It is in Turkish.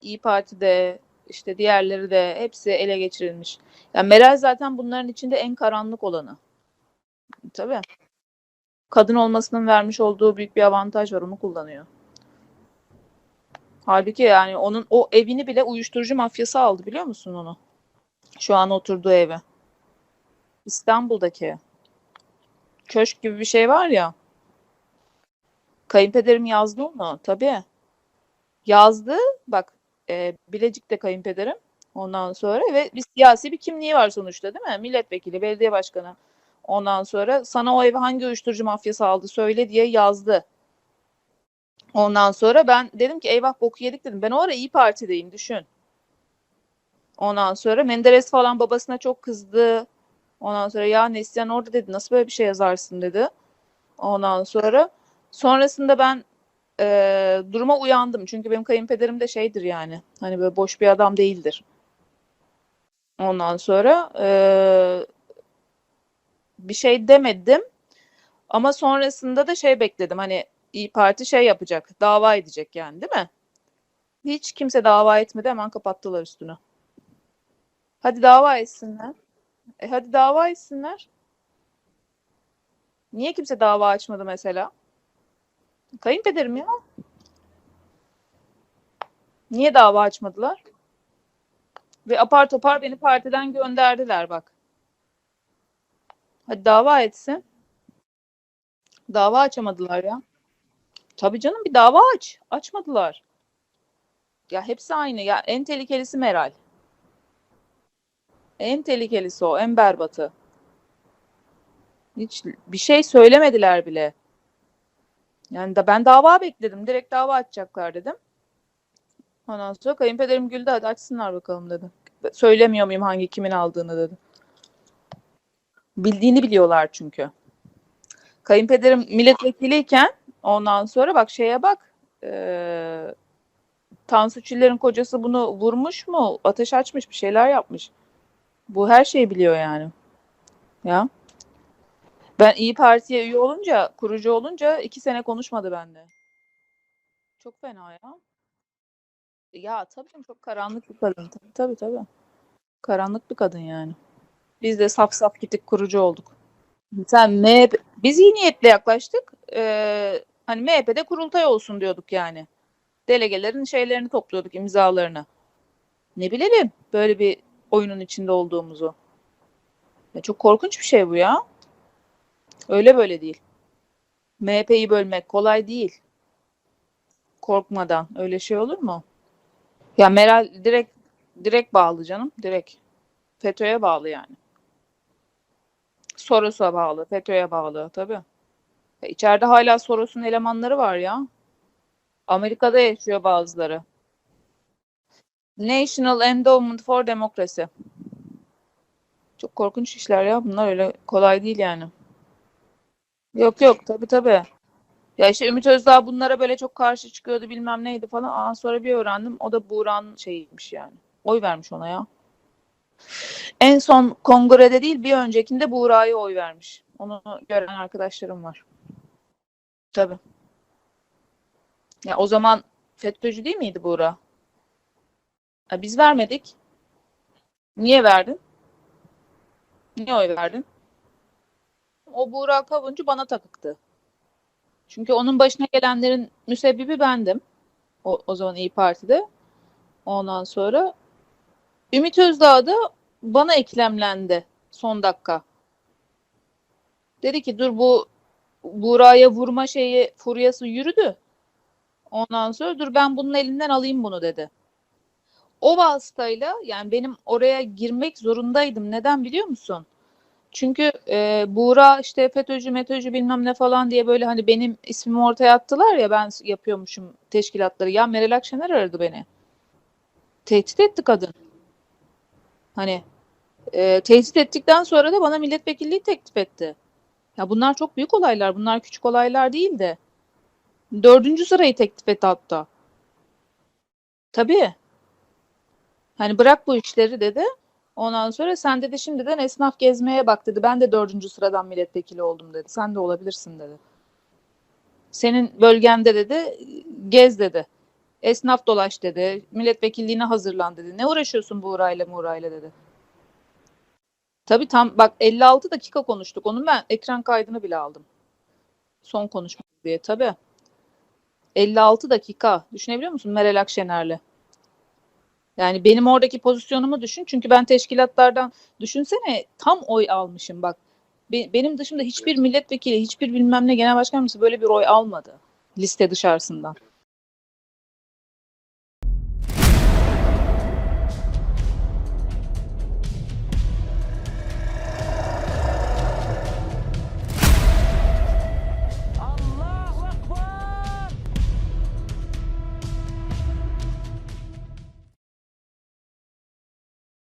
İyi Parti'de işte diğerleri de hepsi ele geçirilmiş. Yani Meral zaten bunların içinde en karanlık olanı. Tabii. Kadın olmasının vermiş olduğu büyük bir avantaj var. Onu kullanıyor. Halbuki yani onun o evini bile uyuşturucu mafyası aldı biliyor musun onu? Şu an oturduğu evi. İstanbul'daki. Köşk gibi bir şey var ya. Kayınpederim yazdı onu. Tabii. Yazdı. Bak e, Bilecik'te kayınpederim. Ondan sonra ve bir siyasi bir kimliği var sonuçta değil mi? Milletvekili, belediye başkanı. Ondan sonra sana o evi hangi uyuşturucu mafyası aldı söyle diye yazdı. Ondan sonra ben dedim ki eyvah boku yedik dedim. Ben o ara İyi Parti'deyim düşün. Ondan sonra Menderes falan babasına çok kızdı. Ondan sonra ya Neslihan orada dedi nasıl böyle bir şey yazarsın dedi. Ondan sonra sonrasında ben e, duruma uyandım. Çünkü benim kayınpederim de şeydir yani. Hani böyle boş bir adam değildir. Ondan sonra e, bir şey demedim. Ama sonrasında da şey bekledim. Hani İyi Parti şey yapacak. Dava edecek yani değil mi? Hiç kimse dava etmedi. Hemen kapattılar üstünü. Hadi dava etsinler. E hadi dava etsinler. Niye kimse dava açmadı mesela? Kayınpederim ya. Niye dava açmadılar? Ve apar topar beni partiden gönderdiler bak. Hadi dava etsin. Dava açamadılar ya. Tabii canım bir dava aç. Açmadılar. Ya hepsi aynı. Ya en tehlikelisi Meral. En tehlikelisi o. En berbatı. Hiç bir şey söylemediler bile. Yani da ben dava bekledim. Direkt dava açacaklar dedim. Ondan sonra kayınpederim güldü hadi açsınlar bakalım dedi. Söylemiyor muyum hangi kimin aldığını dedi. Bildiğini biliyorlar çünkü. Kayınpederim milletvekiliyken ondan sonra bak şeye bak e, Tansu Çiller'in kocası bunu vurmuş mu? Ateş açmış bir şeyler yapmış. Bu her şeyi biliyor yani. Ya. Ben İyi Parti'ye üye olunca, kurucu olunca iki sene konuşmadı bende. Çok fena ya. Ya tabii çok karanlık bir kadın. Tabii tabii. tabii. Karanlık bir kadın yani. Biz de saf saf gittik kurucu olduk. Sen MHP, biz iyi niyetle yaklaştık. Ee, hani MHP'de kurultay olsun diyorduk yani. Delegelerin şeylerini topluyorduk, imzalarını. Ne bilelim böyle bir oyunun içinde olduğumuzu. Ya çok korkunç bir şey bu ya. Öyle böyle değil. MHP'yi bölmek kolay değil. Korkmadan. Öyle şey olur mu? Ya Meral direkt direkt bağlı canım. Direkt. FETÖ'ye bağlı yani. Soros'a bağlı. FETÖ'ye bağlı tabii. Ya içeride hala Soros'un elemanları var ya. Amerika'da yaşıyor bazıları. National Endowment for Democracy. Çok korkunç işler ya. Bunlar öyle kolay değil yani. Yok yok tabii tabii. Ya işte Ümit Özdağ bunlara böyle çok karşı çıkıyordu bilmem neydi falan. Aa, sonra bir öğrendim o da Buğra'nın şeyiymiş yani. Oy vermiş ona ya. En son kongrede değil bir öncekinde Buğra'ya oy vermiş. Onu gören arkadaşlarım var. Tabii. Ya o zaman FETÖ'cü değil miydi Buğra? Ha, biz vermedik. Niye verdin? Niye oy verdin? O Buğra Kavuncu bana takıktı. Çünkü onun başına gelenlerin müsebbibi bendim. O, o zaman İyi Parti'de. Ondan sonra Ümit Özdağ da bana eklemlendi son dakika. Dedi ki dur bu Buğra'ya vurma şeyi furyası yürüdü. Ondan sonra dur ben bunun elinden alayım bunu dedi. O vasıtayla yani benim oraya girmek zorundaydım. Neden biliyor musun? Çünkü e, Buğra işte FETÖ'cü, METÖ'cü bilmem ne falan diye böyle hani benim ismimi ortaya attılar ya ben yapıyormuşum teşkilatları. Ya Meral Akşener aradı beni. Tehdit etti kadın. Hani e, tehdit ettikten sonra da bana milletvekilliği teklif etti. Ya bunlar çok büyük olaylar. Bunlar küçük olaylar değil de. Dördüncü sırayı teklif etti hatta. Tabii. Hani bırak bu işleri dedi. Ondan sonra sen dedi şimdiden esnaf gezmeye bak dedi. Ben de dördüncü sıradan milletvekili oldum dedi. Sen de olabilirsin dedi. Senin bölgende dedi gez dedi. Esnaf dolaş dedi. Milletvekilliğine hazırlan dedi. Ne uğraşıyorsun bu uğrayla muğrayla dedi. Tabii tam bak 56 dakika konuştuk. Onun ben ekran kaydını bile aldım. Son konuşma diye tabii. 56 dakika. Düşünebiliyor musun Meral Akşener'le? Yani benim oradaki pozisyonumu düşün. Çünkü ben teşkilatlardan düşünsene tam oy almışım bak. Be- benim dışımda hiçbir milletvekili, hiçbir bilmem ne genel başkan böyle bir oy almadı. Liste dışarısından.